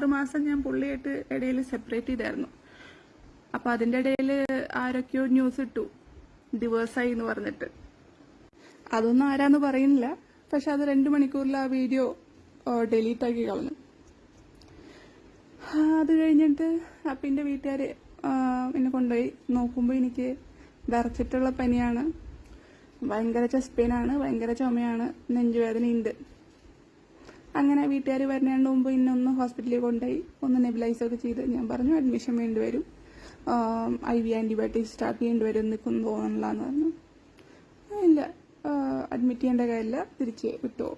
ആറ് മാസം ഞാൻ പുള്ളിയായിട്ട് ഇടയിൽ സെപ്പറേറ്റ് ചെയ്തായിരുന്നു. അപ്പൊ അതിന്റെ ഇടയിൽ ആരൊക്കെയോ ന്യൂസ് ഇട്ടു. ഡിവേഴ്സായി എന്ന് പറഞ്ഞിട്ട്. അതൊന്നും ആരാന്ന് പറയുന്നില്ല. പക്ഷെ അത് രണ്ട് മണിക്കൂറിൽ ആ വീഡിയോ ഡിലീറ്റ് ആക്കി കളഞ്ഞു. അത് കഴിഞ്ഞിട്ട് അപ്പിന്റെ വീട്ടുകാർ എന്നെ കൊണ്ടുപോയി. നോക്കുമ്പോൾ എനിക്ക് വിറച്ചിട്ടുള്ള പനിയാണ്. ഭയങ്കര ചെസ്റ്റ് പെയിനാണ് ഭയങ്കര ചുമയാണ് നെഞ്ചുവേദനയുണ്ട്. അങ്ങനെ വീട്ടുകാർ വരുന്നതിന് മുമ്പ് ഇന്നെ ഒന്ന് ഹോസ്പിറ്റലിൽ കൊണ്ടുപോയി ഒന്ന് നെബിലൈസ് ഒക്കെ ചെയ്ത് ഞാൻ പറഞ്ഞു അഡ്മിഷൻ വേണ്ടി വരും ഐ വി ആന്റിബയോട്ടിക് സ്റ്റാർട്ട് ചെയ്യേണ്ടി വരും നിൽക്കുന്നു തോന്നണില്ലാന്ന് പറഞ്ഞു. ഇല്ല. അഡ്മിറ്റ് ചെയ്യേണ്ട കാര്യമില്ല. തിരിച്ച് വിട്ടോ.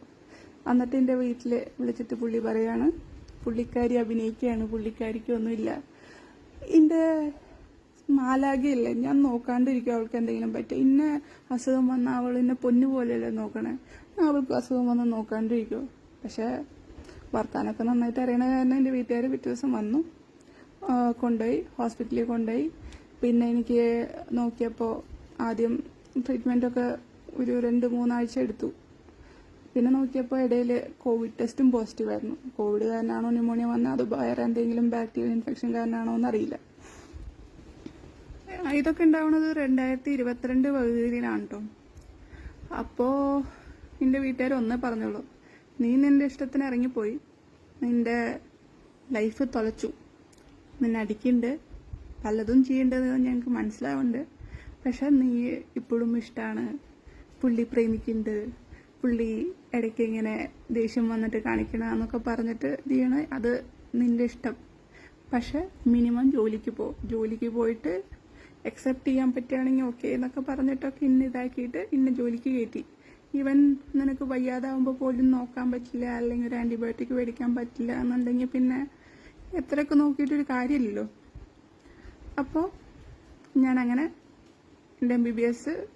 എന്നിട്ട് എന്റെ വീട്ടിൽ വിളിച്ചിട്ട് പുള്ളി പറയാണ് പുള്ളിക്കാരി അഭിനയിക്കുകയാണ്. പുള്ളിക്കാരിക്ക് ഒന്നുമില്ല എന്റെ മാലാകയല്ല ഞാൻ നോക്കാണ്ടിരിക്കും അവൾക്ക് എന്തെങ്കിലും പറ്റും ഇന്ന അസുഖം വന്ന അവൾ എന്നെ പൊന്നു പോലെയല്ലേ നോക്കണേ അവൾക്ക് അസുഖം വന്ന് നോക്കാണ്ടിരിക്കുമോ പക്ഷെ വർത്താനൊക്കെ നന്നായിട്ട് അറിയണ കാരണം എന്റെ വീട്ടുകാർ പിറ്റേ ദിവസം വന്നു. കൊണ്ടുപോയി ഹോസ്പിറ്റലിൽ കൊണ്ടുപോയി. പിന്നെ എനിക്ക് നോക്കിയപ്പോൾ ആദ്യം ട്രീറ്റ്മെന്റൊക്കെ ഒരു രണ്ട് മൂന്നാഴ്ച എടുത്തു. പിന്നെ നോക്കിയപ്പോൾ ഇടയിൽ കോവിഡ് ടെസ്റ്റും പോസിറ്റീവായിരുന്നു കോവിഡ് കാരണമാണോ ന്യൂമോണിയ വന്നത് അത് വേറെ എന്തെങ്കിലും ബാക്ടീരിയൽ ഇൻഫെക്ഷൻ കാരണമാണോ എന്നറിയില്ല. ഇതൊക്കെ ഉണ്ടാവുന്നത് രണ്ടായിരത്തി ഇരുപത്തിരണ്ട് പകുതിയിലാണ് കേട്ടോ അപ്പോൾ എന്റെ വീട്ടുകാർ ഒന്നേ പറഞ്ഞോളൂ. നീ നിന്റെ ഇഷ്ടത്തിന് ഇറങ്ങിപ്പോയി. നിന്റെ ലൈഫ് തൊലച്ചു. നിന്നെ അടിക്കുന്നുണ്ട് പലതും ചെയ്യേണ്ടത് ഞങ്ങൾക്ക് മനസ്സിലാവുന്നുണ്ട് പക്ഷെ നീ ഇപ്പോഴും ഇഷ്ടമാണ് പുള്ളി പ്രേമിക്കുന്നുണ്ട് പുള്ളി ഇടയ്ക്ക് ഇങ്ങനെ ദേഷ്യം വന്നിട്ട് കാണിക്കണ എന്നൊക്കെ പറഞ്ഞിട്ട് ചെയ്യണ അത് നിന്റെ ഇഷ്ടം. പക്ഷെ മിനിമം ജോലിക്ക് പോ. ജോലിക്ക് പോയിട്ട് അക്സെപ്റ്റ് ചെയ്യാൻ പറ്റുകയാണെങ്കിൽ ഓക്കെ എന്നൊക്കെ പറഞ്ഞിട്ടൊക്കെ ഇന്ന് ഇതാക്കിയിട്ട് ഇന്ന് ജോലിക്ക് കയറ്റി ഈവൻ നിനക്ക് വയ്യാതാവുമ്പോൾ പോലും നോക്കാൻ പറ്റില്ല അല്ലെങ്കിൽ ഒരു ആന്റിബയോട്ടിക് മേടിക്കാൻ പറ്റില്ല എന്നുണ്ടെങ്കിൽ പിന്നെ എത്രയൊക്കെ നോക്കിയിട്ടൊരു കാര്യമില്ലല്ലോ. അപ്പോൾ ഞാനങ്ങനെ എന്റെ എം ബി ബി എസ്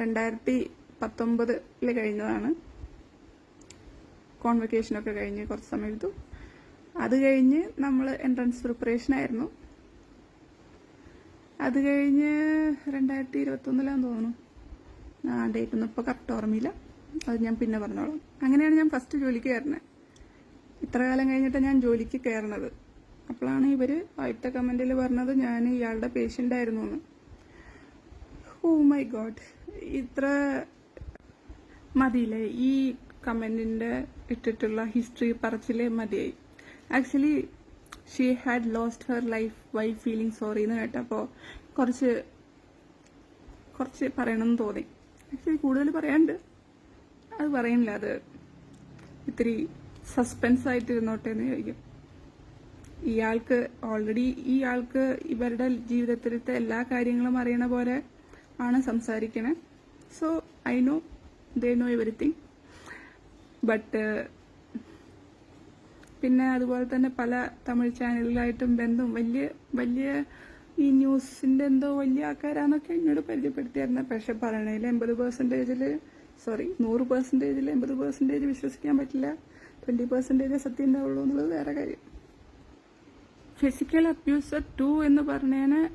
രണ്ടായിരത്തി പത്തൊമ്പതിൽ കഴിഞ്ഞതാണ് കോൺവെക്കേഷനൊക്കെ കഴിഞ്ഞ് കുറച്ച് സമയം എടുത്തു. അത് കഴിഞ്ഞ് നമ്മൾ എൻട്രൻസ് പ്രിപ്പറേഷൻ ആയിരുന്നു. അത് കഴിഞ്ഞ് രണ്ടായിരത്തി ഇരുപത്തൊന്നിലാന്ന് തോന്നുന്നു. ഡേറ്റ് ഒന്നും ഇപ്പോൾ കറക്റ്റ് ഓർമ്മയില്ല. അത് ഞാൻ പിന്നെ പറഞ്ഞോളാം. അങ്ങനെയാണ് ഞാൻ ഫസ്റ്റ് ജോലിക്ക് കയറുന്നത് ഇത്ര കാലം കഴിഞ്ഞിട്ട് ഞാൻ ജോലിക്ക് കയറണത് അപ്പോഴാണ് ഇവർ ആദ്യത്തെ കമന്റിൽ പറഞ്ഞത് ഞാൻ ഇയാളുടെ പേഷ്യന്റ് ആയിരുന്നു എന്ന് ഓ മൈ ഗോഡ് ഇത്ര മതിയില്ലേ? ഈ കമന്റിന്റെ ഇട്ടിട്ടുള്ള ഹിസ്റ്ററി പറച്ചിലേ മതിയായി. Actually she had lost her life why feeling sorry എന്ന് കേട്ടപ്പോൾ കുറച്ച് കുറച്ച് പറയണമെന്ന് തോന്നി. ആക്ച്വലി കൂടുതൽ പറയാണ്ട് അത് പറയുന്നില്ല അത് ഇത്തിരി സസ്പെൻസ് ആയിട്ട് ഇരുന്നോട്ടെ എന്ന് ചോദിക്കും. ഇയാൾക്ക് ഓൾറെഡി ഈ ആൾക്ക് ഇവരുടെ ജീവിതത്തിലത്തെ എല്ലാ കാര്യങ്ങളും അറിയണ പോലെ ആണ് സംസാരിക്കണേ. So I know they know everything but പിന്നെ അതുപോലെ തന്നെ പല തമിഴ് ചാനലുകളായിട്ടും ബന്ധം വലിയ വലിയ ഈ ന്യൂസിന്റെ എന്തോ വലിയ ആൾക്കാരാന്നൊക്കെ എന്നോട് പരിചയപ്പെടുത്തിയായിരുന്നു. പക്ഷെ പറയണതിൽ എൺപത് പെർസെന്റേജിൽ സോറി നൂറ് പെർസെന്റേജിൽ എൺപത് പെർസെന്റേജ് വിശ്വസിക്കാൻ പറ്റില്ല. ട്വന്റി പെർസെന്റേജ് സത്യം ഉണ്ടാവുള്ളൂ എന്നുള്ളത് വേറെ കാര്യം. ഫിസിക്കൽ അബ്യൂസർ ടു എന്ന് പറഞ്ഞതിന്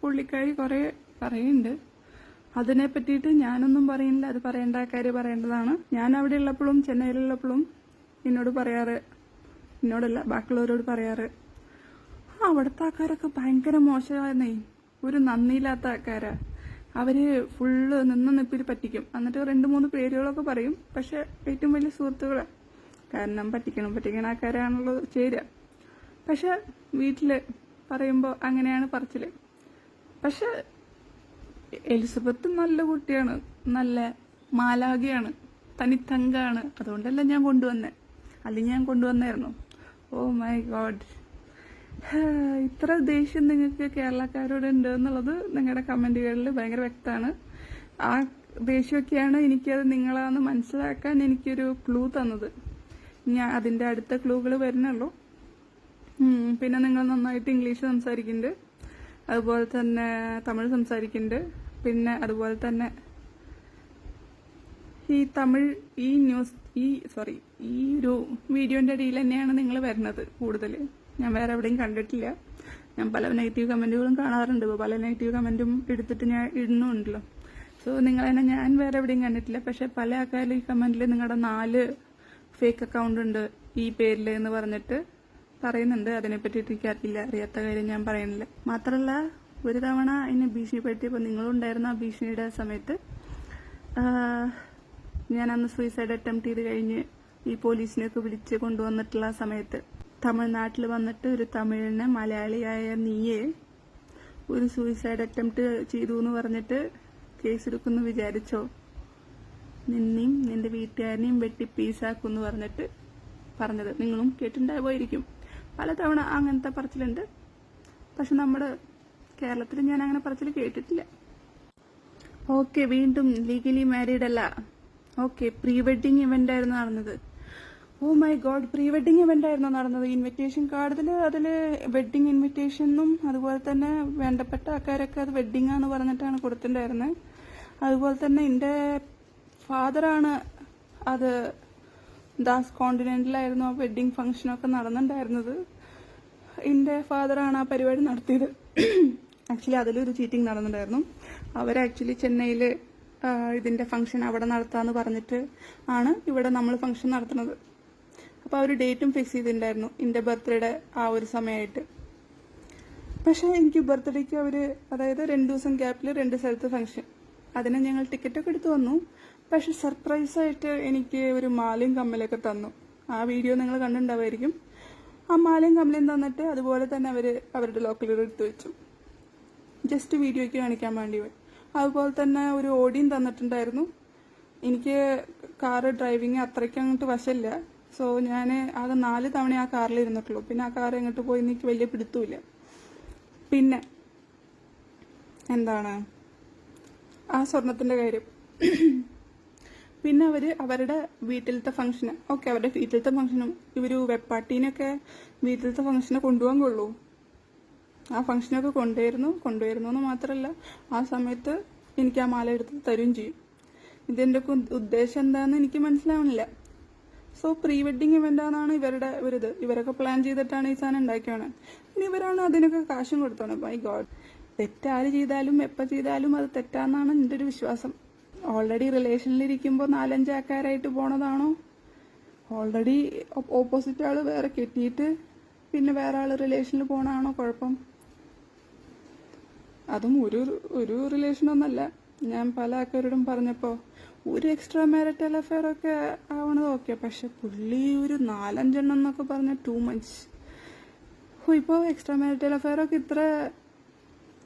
പുള്ളിക്കാരി കുറേ പറയുന്നുണ്ട്. അതിനെ പറ്റിയിട്ട് ഞാനൊന്നും പറയുന്നില്ല. അത് പറയേണ്ട കാര്യം പറയേണ്ടതാണ്. ഞാൻ അവിടെ ഉള്ളപ്പോഴും ചെന്നൈയിലുള്ളപ്പോഴും എന്നോട് പറയാറ് എന്നോടല്ല ബാക്കിയുള്ളവരോട് പറയാറ്. "ആ, അവിടുത്തെ ആൾക്കാരൊക്കെ ഭയങ്കര മോശമായിരുന്നേ. ഒരു നന്ദിയില്ലാത്ത ആൾക്കാരാ. അവർ ഫുള്ള് നിന്ന് നിപ്പിൽ പറ്റിക്കും. എന്നിട്ട് രണ്ട് മൂന്ന് പേരുകളൊക്കെ പറയും. പക്ഷെ ഏറ്റവും വലിയ സുഹൃത്തുക്കളാ. കാരണം പറ്റിക്കണം പറ്റിക്കണ ആൾക്കാരാണല്ലോ ചേരുക പക്ഷെ വീട്ടിൽ പറയുമ്പോ അങ്ങനെയാണ് പറച്ചിൽ. പക്ഷെ എലിസബത്ത് നല്ല കുട്ടിയാണ്. നല്ല മാലാഖയാണ്. തനിത്തങ്കാണ്. അതുകൊണ്ടല്ല ഞാൻ കൊണ്ടുവന്നേ. അല്ലെങ്കിൽ ഞാൻ കൊണ്ടുവന്നായിരുന്നു ഓ മൈ ഗോഡ്. ഇത്ര ദേഷ്യം നിങ്ങൾക്ക് കേരളക്കാരോട് ഉണ്ട് എന്നുള്ളത് നിങ്ങളുടെ കമന്റുകളിൽ ഭയങ്കര വ്യക്തമാണ്. ആ ദേഷ്യമൊക്കെയാണ് എനിക്കത് നിങ്ങളാന്ന് മനസ്സിലാക്കാൻ എനിക്കൊരു ക്ലൂ തന്നത്. ഞാൻ അതിന്റെ അടുത്ത ക്ലൂകൾ വരുന്നുള്ളൂ. പിന്നെ നിങ്ങൾ നന്നായിട്ട് ഇംഗ്ലീഷ് സംസാരിക്കുന്നുണ്ട്. അതുപോലെ തന്നെ തമിഴ് സംസാരിക്കുന്നുണ്ട്. പിന്നെ അതുപോലെ തന്നെ ഈ തമിഴ് ഈ ന്യൂസ് ഈ സോറി ഈ ഒരു വീഡിയോന്റെ അടിയിൽ തന്നെയാണ് നിങ്ങൾ വരുന്നത് കൂടുതൽ ഞാൻ വേറെ എവിടെയും കണ്ടിട്ടില്ല. ഞാൻ പല നെഗറ്റീവ് കമന്റുകളും കാണാറുണ്ട്. പല നെഗറ്റീവ് കമന്റും എടുത്തിട്ട് ഞാൻ ഇടുന്നുണ്ടല്ലോ. സോ നിങ്ങൾ തന്നെ ഞാൻ വേറെ എവിടെയും കണ്ടിട്ടില്ല. പക്ഷെ പല ആൾക്കാരും ഈ കമന്റിൽ നിങ്ങളുടെ നാല് ഫേക്ക് അക്കൗണ്ട് ഉണ്ട് ഈ പേരിൽ എന്ന് പറഞ്ഞിട്ട് പറയുന്നുണ്ട്. അതിനെ പറ്റിയിട്ട് എനിക്കറിയില്ല അറിയാത്ത കാര്യം ഞാൻ പറയുന്നില്ല. മാത്രമല്ല ഒരു തവണ എന്നെ ഭീഷണിപ്പെടുത്തിയപ്പോൾ നിങ്ങളുണ്ടായിരുന്ന ആ ഭീഷണിയുടെ സമയത്ത് ഞാൻ അന്ന് സൂയിസൈഡ് അറ്റംപ്റ്റ് ചെയ്ത് കഴിഞ്ഞ് ഈ പോലീസിനെയൊക്കെ വിളിച്ച് കൊണ്ടുവന്നിട്ടുള്ള സമയത്ത് തമിഴ്നാട്ടിൽ വന്നിട്ട് ഒരു തമിഴിനെ മലയാളിയായ നീയെ ഒരു സൂയിസൈഡ് അറ്റംപ്റ്റ് ചെയ്തു എന്ന് പറഞ്ഞിട്ട് കേസെടുക്കുമെന്ന് വിചാരിച്ചോ? നിന്നെയും നിന്റെ വീട്ടുകാരനെയും വെട്ടി പീസാക്കുമെന്ന് പറഞ്ഞിട്ട് പറഞ്ഞത്. നിങ്ങളും കേട്ടിട്ടുണ്ടാവുമായിരിക്കും പലതവണ അങ്ങനത്തെ പറച്ചിലുണ്ട്. പക്ഷെ നമ്മുടെ കേരളത്തിൽ ഞാൻ അങ്ങനെ പറച്ചിൽ കേട്ടിട്ടില്ല. ഓക്കെ വീണ്ടും ലീഗലി മാരീഡ് അല്ല. ഓക്കെ പ്രീ വെഡിങ് ഇവന്റ് ആയിരുന്നു നടന്നത്. ഓ my God pre wedding event ആയിരുന്നു നടന്നത്. ഇൻവിറ്റേഷൻ കാർഡിൽ അതിൽ വെഡിങ് ഇൻവിറ്റേഷനും അതുപോലെ തന്നെ വേണ്ടപ്പെട്ട ആൾക്കാരൊക്കെ അത് വെഡിങ് ആണെന്ന് പറഞ്ഞിട്ടാണ് കൊടുത്തിട്ടുണ്ടായിരുന്നത് അതുപോലെ തന്നെ എന്റെ ഫാദറാണ് അത് ദാസ് കോണ്ടിനെന്റിലായിരുന്നു ആ വെഡിങ് ഫംഗ്ഷനൊക്കെ നടന്നിട്ടുണ്ടായിരുന്നത് എന്റെ ഫാദറാണ് ആ പരിപാടി നടത്തിയത്. ആക്ച്വലി അതിലൊരു ചീറ്റിംഗ് നടന്നിട്ടുണ്ടായിരുന്നു അവർ ആക്ച്വലി ചെന്നൈയിൽ ഇതിന്റെ ഫംഗ്ഷൻ അവിടെ നടത്താമെന്ന് പറഞ്ഞിട്ട് ആണ് ഇവിടെ നമ്മൾ ഫംഗ്ഷൻ നടത്തുന്നത്. അപ്പോൾ ഒരു ഡേറ്റും ഫിക്സ് ചെയ്തിട്ടുണ്ടായിരുന്നു. എന്റെ ബർത്ത്ഡേയുടെ ആ ഒരു സമയമായിട്ട് പക്ഷേ എനിക്ക് ബർത്ത്ഡേക്ക് അവർ അതായത് രണ്ട് ദിവസം ഗ്യാപ്പിൽ രണ്ട് സ്ഥലത്ത് ഫംഗ്ഷൻ അതിന് ഞങ്ങൾ ടിക്കറ്റൊക്കെ എടുത്തു വന്നു. പക്ഷെ സർപ്രൈസായിട്ട് എനിക്ക് ഒരു മാലയും കമ്മലൊക്കെ തന്നു. ആ വീഡിയോ നിങ്ങൾ കണ്ടിട്ടുണ്ടാവുമായിരിക്കും. ആ മാലയും കമ്മലയും തന്നിട്ട് അതുപോലെ തന്നെ അവർ അവരുടെ ലോക്കലിൽ എടുത്തു വെച്ചു. ജസ്റ്റ് വീഡിയോയ്ക്ക് കാണിക്കാൻ വേണ്ടി. അതുപോലെ തന്നെ ഒരു ഓടിയും തന്നിട്ടുണ്ടായിരുന്നു. എനിക്ക് കാറ് ഡ്രൈവിങ് അത്രയ്ക്ക് അങ്ങോട്ട് വശമില്ല. സോ ഞാൻ ആകെ നാല് തവണ ആ കാറിൽ ഇരുന്നിട്ടുള്ളൂ. പിന്നെ ആ കാർ എങ്ങോട്ട് പോയി എനിക്ക് വലിയ പിടുത്തമില്ല പിന്നെ എന്താണ്? ആ സ്വർണത്തിന്റെ കാര്യം. പിന്നെ അവർ അവരുടെ വീട്ടിലത്തെ ഫംഗ്ഷന് ഓക്കെ അവരുടെ വീട്ടിലത്തെ ഫംഗ്ഷനും ഇവർ വെപ്പാട്ടീനൊക്കെ വീട്ടിലത്തെ ഫംഗ്ഷന് കൊണ്ടുപോകാൻ കൊള്ളൂ ആ ഫംഗ്ഷനൊക്കെ കൊണ്ടുവരുന്നു കൊണ്ടുവരുന്നു എന്ന് മാത്രമല്ല ആ സമയത്ത് എനിക്ക് ആ മാല എടുത്ത് തരും ചെയ്യും. ഒക്കെ ഉദ്ദേശം എന്താണെന്ന് എനിക്ക് മനസ്സിലാവണില്ല സോ പ്രീ വെഡിങ് ഇവന്റ് ആണെന്നാണ് ഇവരുടെ ഒരിത്. ഇവരൊക്കെ പ്ലാൻ ചെയ്തിട്ടാണ് ഈ സാധനം ഉണ്ടാക്കിയാണ് ഇനി ഇവരാണ് അതിനൊക്കെ കാശും കൊടുത്തോണം മൈ ഗോഡ് തെറ്റാര് ചെയ്താലും എപ്പോൾ ചെയ്താലും അത് തെറ്റാന്നാണ് എന്റെ ഒരു വിശ്വാസം. ഓൾറെഡി റിലേഷനിലിരിക്കുമ്പോൾ നാലഞ്ച് ആൾക്കാരായിട്ട് പോണതാണോ ഓൾറെഡി ഓപ്പോസിറ്റ് ആൾ വേറെ കെട്ടിയിട്ട് പിന്നെ വേറെ ആൾ റിലേഷനിൽ പോണാണോ കുഴപ്പം? അതും ഒരു ഒരു റിലേഷനൊന്നല്ല ഞാൻ പല ആൾക്കാരോടും പറഞ്ഞപ്പോൾ ഒരു എക്സ്ട്രാ മാരിറ്റൽ അഫെയർ ഒക്കെ ആവണത് ഓക്കെ പക്ഷെ പുള്ളി ഒരു നാലഞ്ചെണ്ണം എന്നൊക്കെ പറഞ്ഞ ടു മച്ച് ഓ ഇപ്പോൾ എക്സ്ട്രാ മാരിറ്റൽ അഫെയർ ഒക്കെ ഇത്ര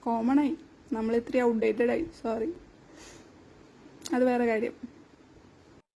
കോമൺ ആയി. നമ്മൾ ഇത്രയും ഔട്ട്ഡേറ്റഡ് ആയി. സോറി അത് വേറെ കാര്യം.